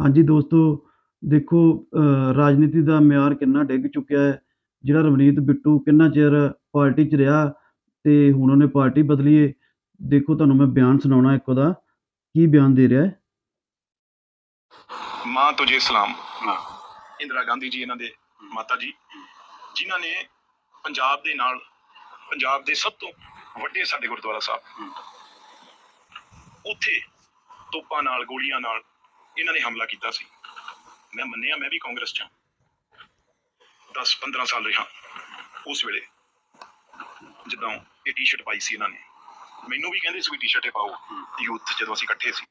ਹਾਂਜੀ ਦੋਸਤੋ ਦੇਖੋ ਰਾਜਨੀਤੀ ਦਾ ਮਿਆਰ ਕਿੰਨਾ ਡਿੱਗ ਚੁੱਕਿਆ ਹੈ। ਜਿਹੜਾ ਰਵਨੀਤ ਬਿੱਟੂ ਕਿੰਨਾ ਚਿਰ ਪਾਰਟੀ 'ਚ ਰਿਹਾ ਤੇ ਹੁਣ ਉਹਨੇ ਪਾਰਟੀ ਬਦਲੀ ਏ ਦੇਖੋ ਤੁਹਾਨੂੰ ਮੈਂ ਬਿਆਨ ਸੁਣਾਉਣਾ ਇੱਕ ਉਹਦਾ। ਕੀ ਬਿਆਨ ਦੇ ਰਿਹਾ ਹੈ? ਮਾਂ ਤੁਝੇ ਸਲਾਮ। ਇੰਦਰਾ ਗਾਂਧੀ ਜੀ ਇਹਨਾਂ ਦੇ ਮਾਤਾ ਜੀ ਜਿਨ੍ਹਾਂ ਨੇ ਪੰਜਾਬ ਦੇ ਨਾਲ ਪੰਜਾਬ ਦੇ ਸਭ ਤੋਂ ਵੱਡੇ ਸਾਡੇ ਗੁਰਦੁਆਰਾ ਸਾਹਿਬ ਉੱਥੇ ਤੋਪਾਂ ਨਾਲ ਗੋਲੀਆਂ ਨਾਲ ਇਹਨਾਂ ਨੇ ਹਮਲਾ ਕੀਤਾ ਸੀ। ਮੈਂ ਮੰਨਿਆ, ਮੈਂ ਵੀ ਕਾਂਗਰਸ 'ਚ 10 15 ਸਾਲ ਰਿਹਾ। ਉਸ ਵੇਲੇ ਜਦੋਂ ਇਹ ਟੀ-ਸ਼ਰਟ ਪਾਈ ਸੀ ਇਹਨਾਂ ਨੇ, ਮੈਨੂੰ ਵੀ ਕਹਿੰਦੇ ਸੀ ਵੀ ਟੀ-ਸ਼ਰਟ ਹੀ ਪਾਓ ਯੂਥ ਜਦੋਂ ਅਸੀਂ ਇਕੱਠੇ ਸੀ।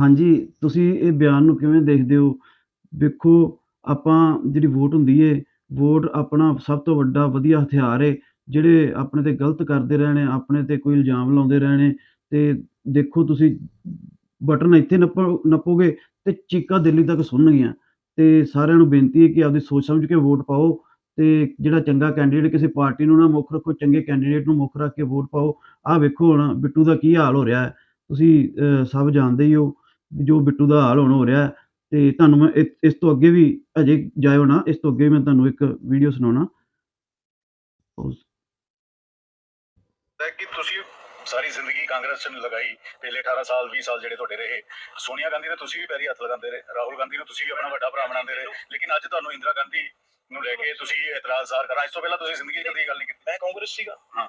ਹਾਂਜੀ, ਤੁਸੀਂ ਇਹ ਬਿਆਨ ਨੂੰ ਕਿਵੇਂ ਦੇਖਦੇ ਹੋ? ਵੇਖੋ, ਆਪਾਂ ਜਿਹੜੀ ਵੋਟ ਹੁੰਦੀ ਏ, ਵੋਟ ਆਪਣਾ ਸਭ ਤੋਂ ਵੱਡਾ ਵਧੀਆ ਹਥਿਆਰ ਏ, ਜਿਹੜੇ ਆਪਣੇ ਤੇ ਗਲਤ ਕਰਦੇ ਰਹੇ ਨੇ ਆਪਣੇ ਤੇ ਕੋਈ ਇਲਜ਼ਾਮ ਲਾਉਂਦੇ ਰਹੇ ਨੇ ਤੇ ਦੇਖੋ ਤੁਸੀਂ ਬਟਨ ਇੱਥੇ ਨੱਪੋ ਨੱਪੋਗੇ ਤੇ ਚੀਕਾਂ ਦਿੱਲੀ ਤੱਕ ਸੁਣਨਗੀਆਂ। ਤੇ ਸਾਰਿਆਂ ਨੂੰ ਬੇਨਤੀ ਹੈ ਕਿ ਆਪਦੀ ਸੋਚ ਸਮਝ ਕੇ ਵੋਟ ਪਾਓ ਤੇ ਜਿਹੜਾ ਚੰਗਾ ਕੈਂਡੀਡੇਟ ਕਿਸੇ ਪਾਰਟੀ ਨੂੰ ਨਾ ਮੁੱਖ ਰੱਖੋ ਚੰਗੇ ਕੈਂਡੀਡੇਟ ਨੂੰ ਮੁੱਖ ਰੱਖ ਕੇ ਵੋਟ ਪਾਓ। ਆਹ ਵੇਖੋ ਹੁਣ ਬਿੱਟੂ ਦਾ ਕੀ ਹਾਲ ਹੋ ਰਿਹਾ ਹੈ। ਤੁਸੀਂ ਅਹ, ਸਭ ਜਾਣਦੇ ਹੀ ਹੋ ਜੋ ਬਿੱਟੂ ਦਾ ਹਾਲ ਹੁਣ ਹੋ ਰਿਹਾ ਹੈ ਤੇ ਤੁਹਾਨੂੰ ਮੈਂ ਇਸ- ਇਸ ਤੋਂ ਅੱਗੇ ਵੀ ਅਜੇ ਜਾਇਓ ਨਾ ਇਸ ਤੋਂ ਅੱਗੇ ਮੈਂ ਤੁਹਾਨੂੰ ਇੱਕ ਵੀਡੀਓ ਸੁਣਾਉਣਾ। ਹੈ ਕਿ ਤੁਸੀਂ ਸਾਰੀ ਜ਼ਿੰਦਗੀ ਕਾਂਗਰਸ ਚ ਲਗਾਈ ਪਹਿਲੇ 18 ਸਾਲ 20 ਸਾਲ ਜਿਹੜੇ ਤੁਹਾਡੇ ਰਹੇ। ਸੋਨੀਆ ਗਾਂਧੀ ਨੇ ਤੁਸੀਂ ਵੀ ਪੈਰੀ ਹੱਥ ਲਗਾਉਂਦੇ ਰਹੇ ਰਾਹੁਲ ਗਾਂਧੀ ਨੂੰ ਤੁਸੀਂ ਵੀ ਆਪਣਾ ਵੱਡਾ ਭਰਾ ਬਣਾਉਂਦੇ ਰਹੇ ਲੇਕਿਨ ਅੱਜ ਤੁਹਾਨੂੰ ਇੰਦਰਾ ਗਾਂਧੀ ਨੂੰ ਲੈ ਕੇ ਤੁਸੀਂ ਇਤਰਾਜ਼ ਜ਼ਾਹਰ ਕਰਾਂ। ਇਸ ਤੋਂ ਪਹਿਲਾਂ ਤੁਸੀਂ ਜ਼ਿੰਦਗੀ 'ਚ ਕਦੀ ਗੱਲ ਨਹੀਂ ਕੀਤੀ। ਮੈਂ ਕਾਂਗਰਸ ਸੀਗਾ। ਹਾਂ।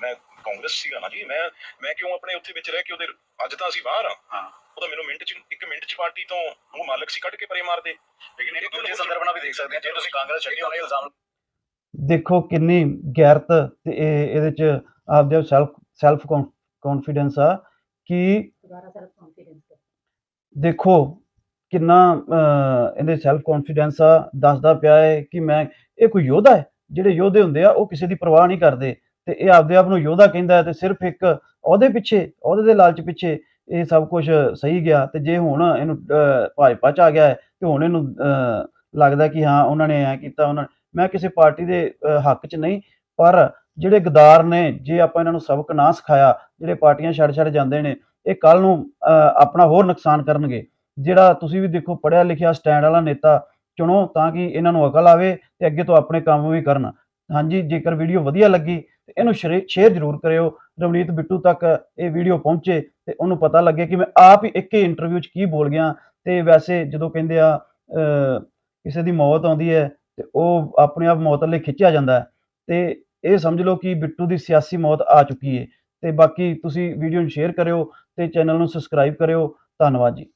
ਮੈਂ ਕਾਂਗਰਸ ਸੀਗਾ ਨਾ ਜੀ। ਮੈਂ ਮੈਂ ਕਿਉਂ ਆਪਣੇ ਉੱਥੇ ਵਿੱਚ ਰਹਿ ਕੇ ਉਹਦੇ ਅੱਜ ਤਾਂ ਅਸੀਂ ਬਾਹਰ ਆ ਹਾਂ। ਉਹ ਤਾਂ ਮੈਨੂੰ ਮਿੰਟ ਚ ਇੱਕ ਮਿੰਟ ਚ ਪਾਰਟੀ ਤੋਂ ਉਹ ਮਾਲਕ ਸੀ ਕੱਢ ਕੇ ਪਰੇ ਮਾਰਦੇ। ਲੇਕਿਨ ਇਹ ਦੂਜੇ ਸੰਦਰਭ ਨਾਲ ਵੀ ਦੇਖ ਸਕਦੇ ਹਾਂ। ਜੇ ਤੁਸੀਂ ਕਾਂਗਰਸ ਛੱਡੀ ਹੋਣੇ ਇਲਜ਼ਾਮ ਦੇਖੋ ਕਿੰਨੀ ਗੈਰਤ ਤੇ ਇਹ ਇਹਦੇ ਚ ਆਪਦੇ ਸੈਲਫ ਸੈਲਫ ਕੌਨਫੀਡੈਂਸ ਆ ਕਿ ਦੁਬਾਰਾ ਸੈਲਫ ਕੌਨਫੀਡੈਂਸ ਦੇਖੋ ਕਿੰਨਾ ਇਹਦੇ ਸੈਲਫ ਕੌਨਫੀਡੈਂਸ ਆ ਦੱਸਦਾ ਪਿਆ ਹੈ ਕਿ ਮੈਂ ਇਹ ਕੋਈ ਯੋਧਾ ਹੈ? ਜਿਹੜੇ ਯੋਧੇ ਹੁੰਦੇ ਆ ਉਹ ਕਿਸੇ ਦੀ ਪਰਵਾਹ ਨਹੀਂ ਕਰਦੇ। ਤੇ ਇਹ ਆਪਦੇ ਆਪ ਨੂੰ ਯੋਧਾ ਕਹਿੰਦਾ ਹੈ ਤੇ ਸਿਰਫ ਇੱਕ ਉਹਦੇ ਪਿੱਛੇ ਉਹਦੇ ਦੇ ਲਾਲਚ ਪਿੱਛੇ ਇਹ ਸਭ ਕੁਝ ਸਹੀ ਗਿਆ। ਤੇ ਜੇ ਹੁਣ ਇਹਨੂੰ ਭਾਜਪਾ ਚ ਆ ਗਿਆ ਹੈ ਤੇ ਹੁਣ ਇਹਨੂੰ ਲੱਗਦਾ ਕਿ ਹਾਂ ਉਹਨਾਂ ਨੇ ਐ ਕੀਤਾ ਉਹਨਾਂ ਮੈਂ ਕਿਸੇ ਪਾਰਟੀ ਦੇ ਹੱਕ 'ਚ ਨਹੀਂ ਪਰ ਜਿਹੜੇ ਗਦਾਰ ਨੇ ਜੇ ਆਪਾਂ ਇਹਨਾਂ ਨੂੰ ਸਬਕ ਨਾ ਸਿਖਾਇਆ ਜਿਹੜੇ ਪਾਰਟੀਆਂ ਛੱਡ ਛੱਡ ਜਾਂਦੇ ਨੇ ਇਹ ਕੱਲ ਨੂੰ ਅਹ, ਆਪਣਾ ਹੋਰ ਨੁਕਸਾਨ ਕਰਨਗੇ। ਜਿਹੜਾ ਤੁਸੀਂ ਵੀ ਦੇਖੋ ਪੜਿਆ ਲਿਖਿਆ ਸਟੈਂਡ ਵਾਲਾ ਨੇਤਾ ਚੁਣੋ ਤਾਂ ਕਿ ਇਹਨਾਂ ਨੂੰ ਅਕਲ ਆਵੇ ਤੇ ਅੱਗੇ ਤੋਂ ਆਪਣੇ ਕੰਮ ਵੀ ਕਰਨ। ਹਾਂਜੀ ਜੇਕਰ ਵੀਡੀਓ ਵਧੀਆ ਲੱਗੀ ਤੇ ਇਹਨੂੰ ਸ਼ੇਅਰ ਜ਼ਰੂਰ ਕਰਿਓ। ਰਵਨੀਤ ਬਿੱਟੂ ਤੱਕ ਇਹ ਵੀਡੀਓ ਪਹੁੰਚੇ ਤੇ ਉਹਨੂੰ ਪਤਾ ਲੱਗੇ ਕਿ ਮੈਂ ਆਪ ਹੀ ਇੱਕ ਹੀ ਇੰਟਰਵਿਊ 'ਚ ਕੀ ਬੋਲ ਗਿਆ। ਤੇ ਵੈਸੇ ਜਦੋਂ ਕਹਿੰਦੇ ਆ ਅਹ, ਕਿਸੇ ਦੀ ਮੌਤ ਆਉਂਦੀ ਹੈ ਤੇ ਉਹ ਆਪਣੇ ਆਪ ਮੌਤ ਲਈ ਖਿੱਚਿਆ ਜਾਂਦਾ ਤੇ ਇਹ ਸਮਝ ਲਓ ਕਿ ਬਿੱਟੂ ਦੀ ਸਿਆਸੀ ਮੌਤ ਆ ਚੁੱਕੀ ਹੈ ਤੇ ਬਾਕੀ ਤੁਸੀਂ ਵੀਡੀਓ ਨੂੰ ਸ਼ੇਅਰ ਕਰਿਓ ਤੇ ਚੈਨਲ ਨੂੰ ਸਬਸਕ੍ਰਾਈਬ ਕਰਿਓ। ਧੰਨਵਾਦ ਜੀ।